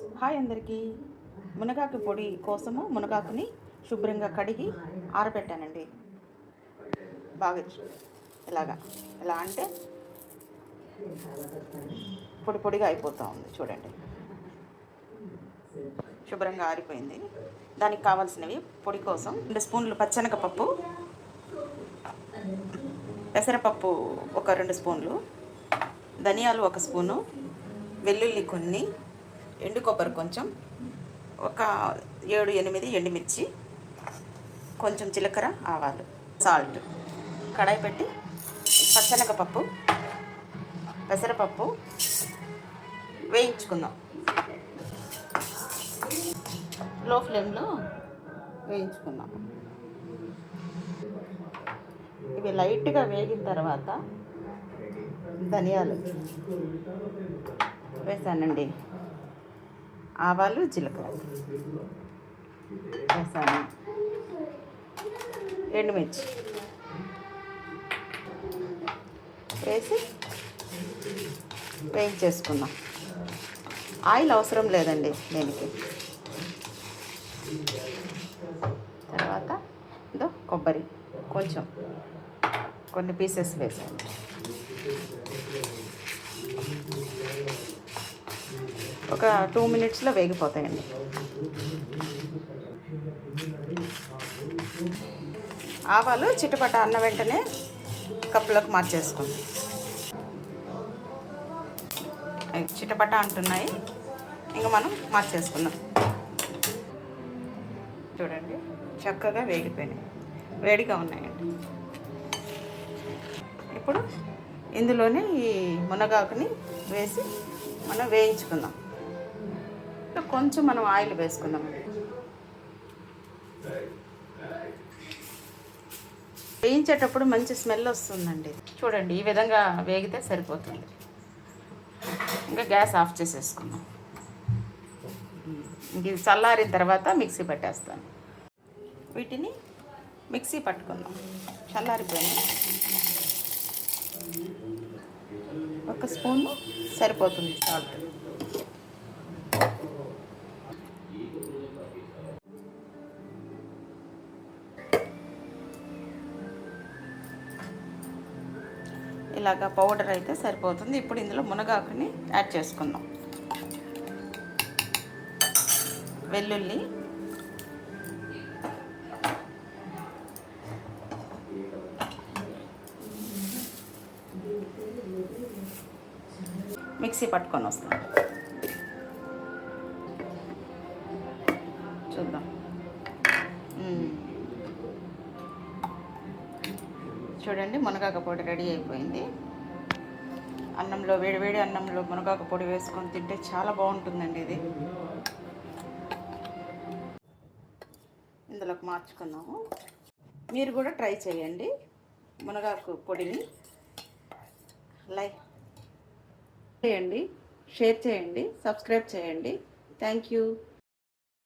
Hi అందరికీ. మునగాకు పొడి కోసము మునగాకుని శుభ్రంగా కడిగి ఆరబెట్టానండి. బాగా ఇలాగా ఎలా అంటే పొడి పొడిగా అయిపోతూ ఉంది చూడండి. శుభ్రంగా ఆరిపోయింది. దానికి కావాల్సినవి పొడి కోసం రెండు స్పూన్లు పచ్చనగపప్పు పెసరపప్పు ఒక రెండు స్పూన్లు ధనియాలు ఒక స్పూను వెల్లుల్లి కొన్ని ఎండు కొబ్బరి కొంచెం ఒక ఏడు ఎనిమిది ఎండుమిర్చి కొంచెం జీలకర్ర ఆవాలు సాల్ట్. కడాయి పెట్టి పచ్చనగపప్పు పెసరపప్పు వేయించుకుందాం. లో ఫ్లేమ్లో వేయించుకుందాం. ఇవి లైట్గా వేగిన తర్వాత ధనియాలు వేసానండి. ఆవాలు జీలకర్ర. వేసాను ఎండుమిర్చి. వేసి వేయించేసుకుందాం. ఆయిల్ అవసరం లేదండి దీనికి. తర్వాత ఇదో కొబ్బరి. కొంచెం కొన్ని పీసెస్ వేసాను ఒక టూ మినిట్స్లో వేగిపోతాయండి. ఆవాలు చిటపట అన్న వెంటనే కప్పులోకి మార్చేసుకుంది చిటపట అంటున్నాయి. ఇంకా మనం మార్చేసుకుందాం. చూడండి చక్కగా వేగిపోయినాయి. వేడిగా ఉన్నాయండి. ఇప్పుడు ఇందులోనే ఈ మునగాకుని వేసి మనం వేయించుకుందాం. ఇంకా కొంచెం మనం ఆయిల్ వేసుకుందాం. వేయించేటప్పుడు మంచి స్మెల్ వస్తుందండి. చూడండి ఈ విధంగా వేగితే సరిపోతుంది. ఇంకా గ్యాస్ ఆఫ్ చేసేసుకుందాం. ఇది చల్లారిన తర్వాత మిక్సీ పట్టేస్తాను. వీటిని మిక్సీ పట్టుకుందాం. చల్లారిపోయింది. ఒక స్పూన్ సరిపోతుంది సాల్ట్. ఇలాగా పౌడర్ అయితే సరిపోతుంది. ఇప్పుడు ఇందులో మునగాకుని యాడ్ చేసుకుందాం. వెల్లుల్లి. మిక్సీ పట్టుకొని వస్తాం. చూద్దాం. చూడండి మునగాక పొడి రెడీ అయిపోయింది. అన్నంలో వేడివేడి అన్నంలో మునగాకు పొడి వేసుకొని తింటే చాలా బాగుంటుందండి ఇది. ఇందులోకి మార్చుకున్నాము మీరు కూడా ట్రై చేయండి మునగాకు పొడిని. లైక్ చేయండి షేర్ చేయండి సబ్స్క్రైబ్ చేయండి. Thank you.